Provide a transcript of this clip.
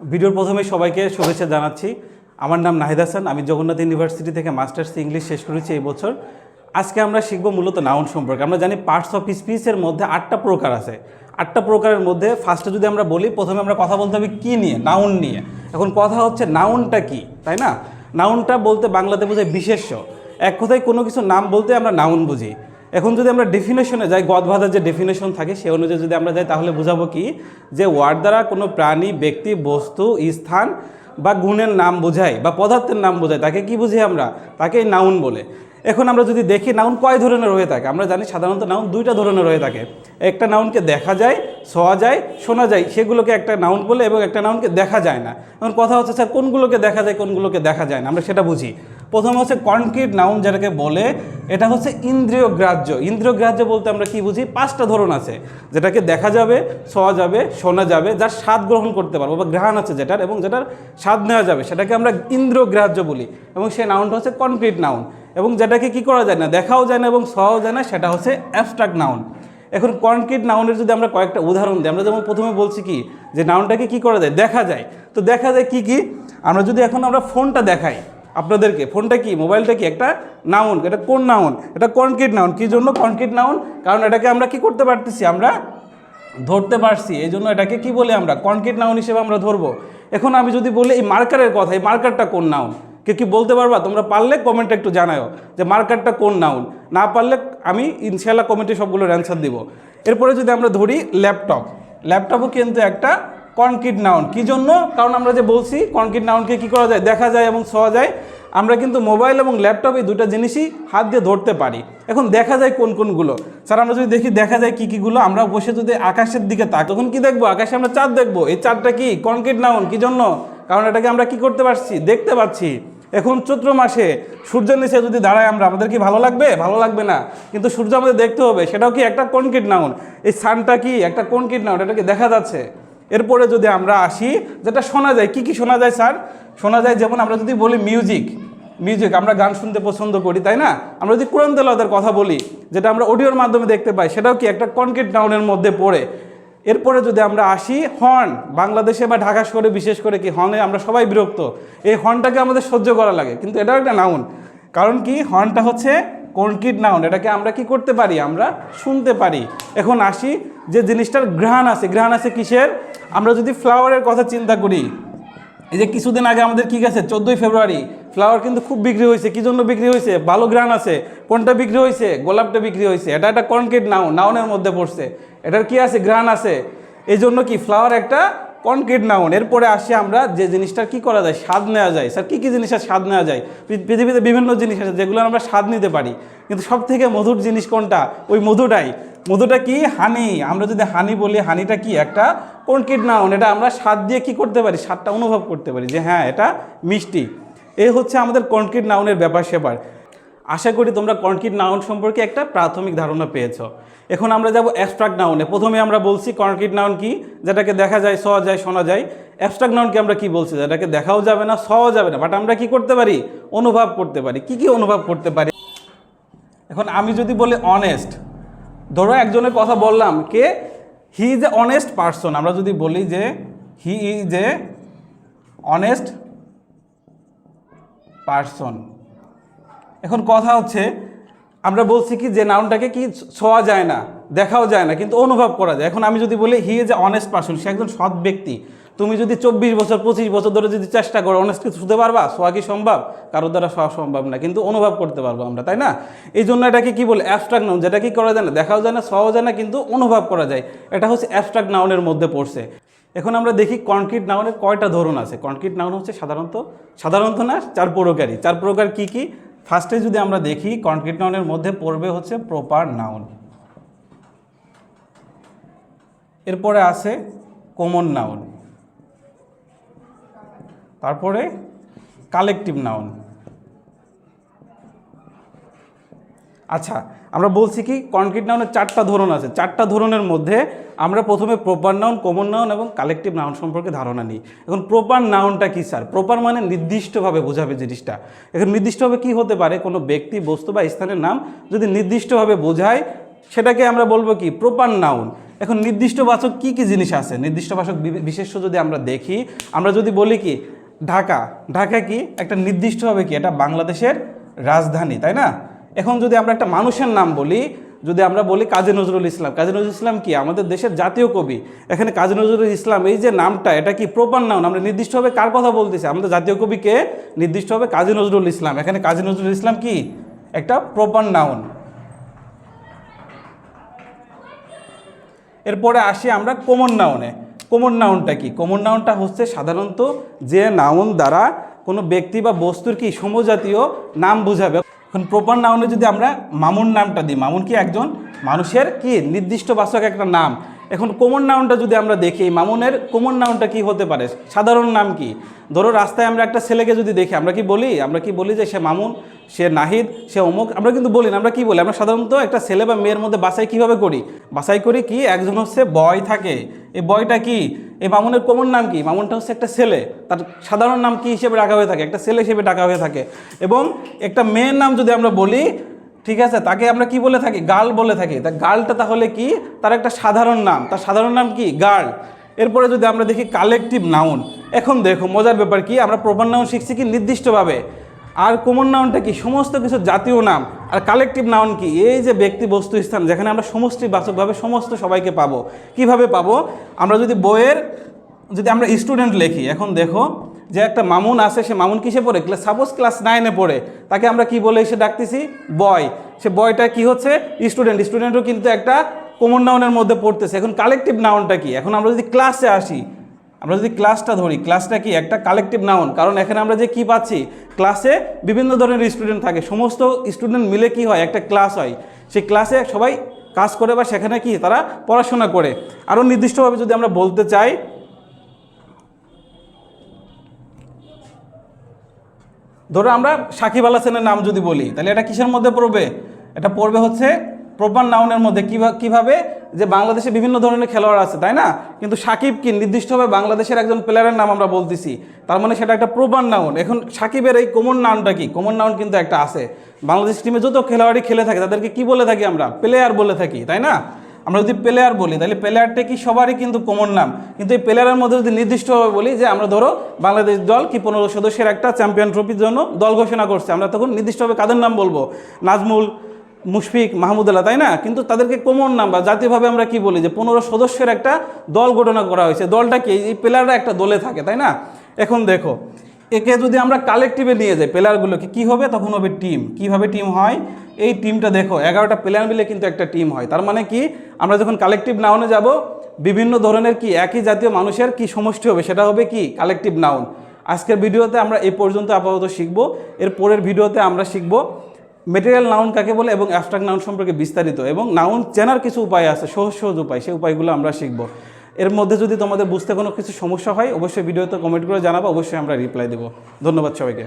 ভিডিওর প্রথমে সবাইকে শুভেচ্ছা জানাচ্ছি। আমার নাম নাহিদ হাসান, আমি জগন্নাথ ইউনিভার্সিটি থেকে মাস্টার্স ইংলিশ শেষ করেছি এই বছর। আজকে আমরা শিখব মূলত নাউন সম্পর্কে। আমরা জানি পার্টস অফ স্পিচের মধ্যে আটটা প্রকার আছে। আটটা প্রকারের মধ্যে ফার্স্টে যদি আমরা বলি, প্রথমে আমরা কথা বলতে হবে কী নিয়ে, নাউন নিয়ে। এখন কথা হচ্ছে নাউনটা কি, তাই না? নাউনটা বলতে বাংলাতে বোঝায় বিশেষ্য। এক কথায় কোনো কিছু নাম বলতে আমরা নাউন বুঝি। এখন যদি আমরা ডেফিনেশনে যাই গদবাধার যে ডেফিনেশন থাকে সে অনুযায়ী যদি আমরা যাই, তাহলে বুঝাবো কি? যে ওয়ার্ড দ্বারা কোনো প্রাণী, ব্যক্তি, বস্তু, স্থান বা গুণের নাম বোঝায় বা পদার্থের নাম বোঝায়, তাকে কি বুঝি আমরা? তাকে নাউন বলে। এখন আমরা যদি দেখি নাউন কয় ধরনের হয়ে থাকে? আমরা জানি সাধারণত নাউন দুইটা ধরনের হয়ে থাকে। একটা নাউনকে দেখা যায় ছোঁয়া যায়, শোনা যায়, সেগুলোকে একটা নাউন বলে এবং একটা নাউনকে দেখা যায় না। এখন কথা হচ্ছে, স্যার, কোনগুলোকে দেখা যায়, কোনগুলোকে দেখা যায় না? আমরা সেটা বুঝি। প্রথম হচ্ছে কনক্রিট নাউন যেটাকে বলে, এটা হচ্ছে ইন্দ্রিয় গ্রাহ্য। ইন্দ্রিয় গ্রাহ্য বলতে আমরা কি বুঝি? পাঁচটা ধরন আছে। যেটাকে দেখা যাবে ছোঁয়া যাবে, শোনা যাবে, যার স্বাদ গ্রহণ করতে পারব বা গ্রহণ আছে যেটার এবং যেটার স্বাদ নেওয়া যাবে, সেটাকে আমরা ইন্দ্রিয় গ্রাহ্য বলি। এবং সেই নাউনটা হচ্ছে কনক্রিট নাউন এবং যেটাকে কি করা যায় না, দেখাও যায় না এবং ছোঁয়াও যায় না, সেটা হচ্ছে অ্যাবস্ট্রাক্ট নাউন এখন কনক্রিট নাউনের যদি আমরা কয়েকটা উদাহরণ দিই, আমরা যেমন প্রথমে বলছি কি, যে নাউনটাকে কি করা যায়? দেখা যায়। তো দেখা যায় কি কি? আমরা যদি এখন আমরা ফোনটা দেখাই আপনাদেরকে, ফোনটা কি, মোবাইলটা কি, একটা নাউন, এটা কোন নাউন, এটা কনক্রিট নাউন, কি জন্য কনক্রিট নাউন? কারণ এটাকে আমরা কি করতে পারতেছি, আমরা ধরতে পারছি, এই জন্য এটাকে কি বলে আমরা, কনক্রিট নাউন হিসেবে আমরা ধরবো। এখন আমি যদি বলি এই মার্কারের কথা, এই মার্কারটা কোন নাউন? কে কি বলতে পারবা? তোমরা পারলে কমেন্টে একটু জানাও যে মার্কারটা কোন নাউন? না পারলে আমি ইনশাল্লাহ কমেন্টে সবগুলোর অ্যান্সার দিব। এরপরে যদি আমরা ধরি ল্যাপটপ, ল্যাপটপও কিন্তু একটা কনক্রিট নাউন। কি জন্য? কারণ আমরা যে বলছি, কনক্রিট নাউনকে কি করা যায়? দেখা যায় এবং ছোঁয়া যায়। আমরা কিন্তু মোবাইল এবং ল্যাপটপ এই দুটা জিনিসই হাত দিয়ে ধরতে পারি। এখন দেখা যায় কোন কোনগুলো। স্যার, আমরা যদি দেখি, দেখা যায় কি কীগুলো, আমরা বসে যদি আকাশের দিকে তাক, তখন কি দেখব? আকাশে আমরা চাঁদ দেখব। এই চাঁদটা কি? Concrete noun. কি জন্য? কারণ এটাকে আমরা কি করতে পারছি? দেখতে পাচ্ছি। এখন চৈত্র মাসে সূর্যের নিচে যদি দাঁড়ায় আমরা, আমাদের কি ভালো লাগবে? ভালো লাগবে না। কিন্তু সূর্য আমাদের দেখতে হবে, সেটাও কি একটা কনক্রিট নাউন? এই সানটা কি একটা কনক্রিট নাউন? এটাকে দেখা যাচ্ছে? এরপরে যদি আমরা আসি, যেটা শোনা যায়, কি কি শোনা যায় স্যার? শোনা যায় যেমন আমরা যদি বলি মিউজিক মিউজিক আমরা গান শুনতে পছন্দ করি, তাই না? আমরা যদি কোরআন তেলাওয়াতের কথা বলি, যেটা আমরা অডিওর মাধ্যমে দেখতে পাই, সেটাও কি একটা কনক্রিট নাউনের মধ্যে পড়ে? এরপরে যদি আমরা আসি হর্ন বাংলাদেশে বা ঢাকা শহরে বিশেষ করে কি হর্নে আমরা সবাই বিরক্ত। এই হর্নটাকে আমাদের সহ্য করা লাগে, কিন্তু এটাও একটা নাউন কারণ কি? হর্নটা হচ্ছে কনক্রিট নাউন এটাকে আমরা কি করতে পারি? আমরা শুনতে পারি। এখন আসি যে জিনিসটার ঘ্রাণ আছে। ঘ্রাণ আছে কিসের? আমরা যদি ফ্লাওয়ারের কথা চিন্তা করি, এই যে কিছুদিন আগে আমাদের কী গেছে? চোদ্দোই ফেব্রুয়ারি, ফ্লাওয়ার কিন্তু খুব বিক্রি হয়েছে। কী জন্য বিক্রি হয়েছে? ভালো গ্রান আছে। কোনটা বিক্রি হয়েছে? গোলাপটা বিক্রি হয়েছে। এটা একটা কনক্রিট নাউন, নাউনের মধ্যে পড়ছে। এটার কি আছে? গ্রান আছে। এই জন্য কি ফ্লাওয়ার একটা কনক্রিট নাউন। এরপরে আসি আমরা যে জিনিসটা কি করা যায়? স্বাদ নেওয়া যায়। স্যার, কী কী জিনিসের স্বাদ নেওয়া যায়? পৃথিবীতে বিভিন্ন জিনিস আছে যেগুলো আমরা স্বাদ নিতে পারি। কিন্তু সব থেকে মধুর জিনিস কোনটা? ওই মধুটাই। মধুটা কি? হানি। আমরা যদি হানি বলি, হানিটা কি? একটা কনক্রিট নাউন। এটা আমরা স্বাদ দিয়ে কি করতে পারি? স্বাদটা অনুভব করতে পারি যে হ্যাঁ এটা মিষ্টি। এই হচ্ছে আমাদের কনক্রিট নাউনের ব্যাপার সেপার আশা করি তোমরা কনক্রিট নাউন সম্পর্কে একটা প্রাথমিক ধারণা পেয়েছ। এখন আমরা যাব অ্যাবস্ট্রাক্ট নাউনে প্রথমে আমরা বলছি কনক্রিট নাউন কি, যেটাকে দেখা যায় ছোঁয়া যায়, শোনা যায়। অ্যাবস্ট্রাক্ট নাউনকে আমরা কি বলছি? যেটাকে দেখাও যাবে না ছোঁয়াও যাবে না। বাট আমরা কি করতে পারি? অনুভব করতে পারি। কি কি অনুভব করতে পারি? এখন আমি যদি বলি অনেস্ট ধরো একজনের কথা বললাম কে he is a honest person আমরা যদি বলি যে he is a honest person এখন কথা হচ্ছে, আমরা বলছি কি যে নাউনটাকে কি ছোঁয়া যায় না, দেখাও যায় না, কিন্তু অনুভব করা যায়। এখন আমি যদি বলি he is a honest person সে একজন সৎ ব্যক্তি। তুমি যদি চব্বিশ বছর, পঁচিশ বছর ধরে যদি চেষ্টা করো অনেস্টলি শুতে পারবা? ছোঁয়া কি সম্ভব? কারোর দ্বারা ছোঁয়া সম্ভব না, কিন্তু অনুভব করতে পারব আমরা, তাই না? এই জন্য এটাকে কী বলে অ্যাবস্ট্রাক্ট নাউন যেটা কি করা যায় না, দেখাও যায় না, ছোঁয়াও যায় না, কিন্তু অনুভব করা যায়। এটা হচ্ছে অ্যাবস্ট্রাক্ট নাউনের মধ্যে পড়ছে। এখন আমরা দেখি কনক্রিট নাউনের কয়টা ধরন আছে। কনক্রিট নাউন হচ্ছে সাধারণত সাধারণত না, চার প্রকারই। চার প্রকার কি কি? ফার্স্টে যদি আমরা দেখি কনক্রিট নাউনের মধ্যে পড়বে হচ্ছে প্রপার নাউন এরপরে আছে কমন নাউন তারপরে কালেকটিভ নাউন আচ্ছা আমরা বলছি কি কনক্রিট নাউনের চারটা ধরন আছে। চারটা ধরনের মধ্যে আমরা প্রথমে প্রপার নাউন কমন নাউন এবং কালেকটিভ নাউন সম্পর্কে ধারণা নিই। এখন প্রপার নাউনটা কি স্যার প্রপার মানে নির্দিষ্টভাবে বোঝাবে জিনিসটা। এখন নির্দিষ্টভাবে কি হতে পারে? কোনো ব্যক্তি, বস্তু বা স্থানের নাম যদি নির্দিষ্টভাবে বোঝায়, সেটাকে আমরা বলব কি প্রপার নাউন এখন নির্দিষ্ট বাচক কী কী জিনিস আছে? নির্দিষ্ট বাচক বিশেষ্য যদি আমরা দেখি, আমরা যদি বলি কি, ঢাকা। ঢাকা কি? একটা নির্দিষ্টভাবে কি? এটা বাংলাদেশের রাজধানী, তাই না? এখন যদি আমরা একটা মানুষের নাম বলি, যদি আমরা বলি কাজী নজরুল ইসলাম, কাজী নজরুল ইসলাম কি? আমাদের দেশের জাতীয় কবি। এখানে কাজী নজরুল ইসলাম, এই যে নামটা, এটা কি প্রপার নাউন আমরা নির্দিষ্টভাবে কার কথা বলতেছি? আমাদের জাতীয় কবিকে নির্দিষ্টভাবে কাজী নজরুল ইসলাম। এখানে কাজী নজরুল ইসলাম কি? একটা প্রপার নাউন এরপরে আসি আমরা কমন নাউনে কমন নাউনটা কি? কমন নাউনটা হচ্ছে সাধারণত যে নাউন দ্বারা কোনো ব্যক্তি বা বস্তুর কি সমজাতীয় নাম বোঝাবে। এখন প্রপার নাউনে যদি আমরা মামুন নামটা দিই, মামুন কি একজন? মানুষের কি? নির্দিষ্ট বাসক একটা নাম। এখন কমন নাউনটা যদি আমরা দেখি, মামুনের কমন নাউনটা কি হতে পারে? সাধারণ নাম কি? ধরো রাস্তায় আমরা একটা ছেলেকে যদি দেখি, আমরা কি বলি? আমরা কি বলি যে সে মামুন, সে নাহিদ, সে অমুক? আমরা কিন্তু বলি না, আমরা কি বলি? আমরা সাধারণত একটা ছেলে বা মেয়ের মধ্যে বাছাই কীভাবে করি? বাছাই করি কি? একজন হচ্ছে বয় থাকে। এই বয়টা কি? এই মামুনের কমন নাম কি? মামুনটা হচ্ছে একটা ছেলে। তার সাধারণ নাম কি হিসেবে ডাকা হয়ে থাকে? একটা ছেলে হিসেবে ডাকা হয়ে থাকে। এবং একটা মেয়ের নাম যদি আমরা বলি ঠিক আছে? তাকে আমরা কি বলে থাকি? গার্ল বলে থাকি। তা গার্লটা তাহলে কি? তার একটা সাধারণ নাম। তার সাধারণ নাম কি? গার্ল। এরপরে যদি আমরা দেখি কালেকটিভ নাউন, এখন দেখো মজার ব্যাপার কি? আমরা প্রপার নাউন শিখছি কি নির্দিষ্টভাবে? আর কমন নাউনটা কি? সমস্ত কিছু জাতীয় নাম। আর কালেকটিভ নাউন কি? এই যে ব্যক্তি বস্তু স্থান যেখানে আমরা সমষ্টি বাচকভাবে সমস্ত সবাইকে পাবো। কীভাবে পাবো? আমরা যদি বইয়ের, যদি আমরা স্টুডেন্ট লিখি, এখন দেখো যে একটা মামুন আছে, সে মামুন কিসে পড়ে? ক্লাস সাপোজ ক্লাস নাইনে পড়ে। তাকে আমরা কি বলে এসে ডাকতেছি? বয় সে বয়টা কি হচ্ছে? স্টুডেন্ট স্টুডেন্টও কিন্তু একটা কমন নাউনের মধ্যে পড়তেছে। এখন কালেকটিভ নাউনটা কি? এখন আমরা যদি ক্লাসে আসি, আমরা যদি ক্লাসটা ধরি ক্লাসটা কি? একটা কালেকটিভ নাউন কারণ এখানে আমরা যে কি পাচ্ছি? ক্লাসে বিভিন্ন ধরনের স্টুডেন্ট থাকে। সমস্ত স্টুডেন্ট মিলে কি হয়? একটা ক্লাস হয়। সেই ক্লাসে সবাই কাজ করে বা সেখানে কি? তারা পড়াশোনা করে। আরও নির্দিষ্টভাবে যদি আমরা বলতে চাই ধরো আমরা সাকিব আল হাসানের নাম যদি বলি, তাহলে এটা কিসের মধ্যে পড়বে? এটা পড়বে হচ্ছে প্রপার নাউনের মধ্যে। কিভা- কীভাবে? যে বাংলাদেশে বিভিন্ন ধরনের খেলোয়াড় আছে, তাই না? কিন্তু সাকিব কি নির্দিষ্টভাবে বাংলাদেশের একজন প্লেয়ারের নাম আমরা বলতেছি? তার মানে সেটা একটা প্রপার নাউন। এখন সাকিবের এই কমন নাউনটা কি? কমন নাউন কিন্তু একটা আছে। বাংলাদেশ টিমে যত খেলোয়াড়ই খেলে থাকে, তাদেরকে কি বলে থাকি আমরা? প্লেয়ার বলে থাকি, তাই না? আমরা যদি প্লেয়ার বলি, তাহলে প্লেয়ারটা কি সবারই কিন্তু কমন নাম। কিন্তু এই প্লেয়ারের মধ্যে যদি নির্দিষ্টভাবে বলি যে আমরা ধরো বাংলাদেশ দল কি পনেরো সদস্যের একটা চ্যাম্পিয়ন ট্রফির জন্য দল ঘোষণা করছে, আমরা তখন নির্দিষ্টভাবে কাদের নাম বলব? নাজমুল, মুশফিক, মাহমুদুল্লাহ, তাই না? কিন্তু তাদেরকে কমন নাম বা জাতীয়ভাবে আমরা কি বলি যে পনেরো সদস্যের একটা দল গঠন করা হয়েছে। দলটা কি? এই প্লেয়াররা একটা দলে থাকে, তাই না? এখন দেখো একে যদি আমরা কালেকটিভে নিয়ে যাই প্লেয়ারগুলোকে কি হবে? তখন হবে টিম কীভাবে টিম হয়? এই টিমটা দেখো, এগারোটা প্লেয়ার মিলে কিন্তু একটা টিম হয়। তার মানে কি? আমরা যখন কালেকটিভ নাউনে যাব, বিভিন্ন ধরনের কি, একই জাতীয় মানুষের কি সমষ্টি হবে? সেটা হবে কি? কালেকটিভ নাউন আজকের ভিডিওতে আমরা এই পর্যন্ত আপাতত শিখব। এর পরের ভিডিওতে আমরা শিখব মেটেরিয়াল নাউন কাকে বলে এবং অ্যাবস্ট্রাক্ট নাউন সম্পর্কে বিস্তারিত। এবং নাউন চেনার কিছু উপায় আছে, সহজ সহজ উপায়, সেই উপায়গুলো আমরা শিখব। এর মধ্যে যদি তোমাদের বুঝতে কোনো কিছু সমস্যা হয়, অবশ্যই ভিডিওতে কমেন্ট করে জানাব, অবশ্যই আমরা রিপ্লাই দেবো। ধন্যবাদ সবাইকে।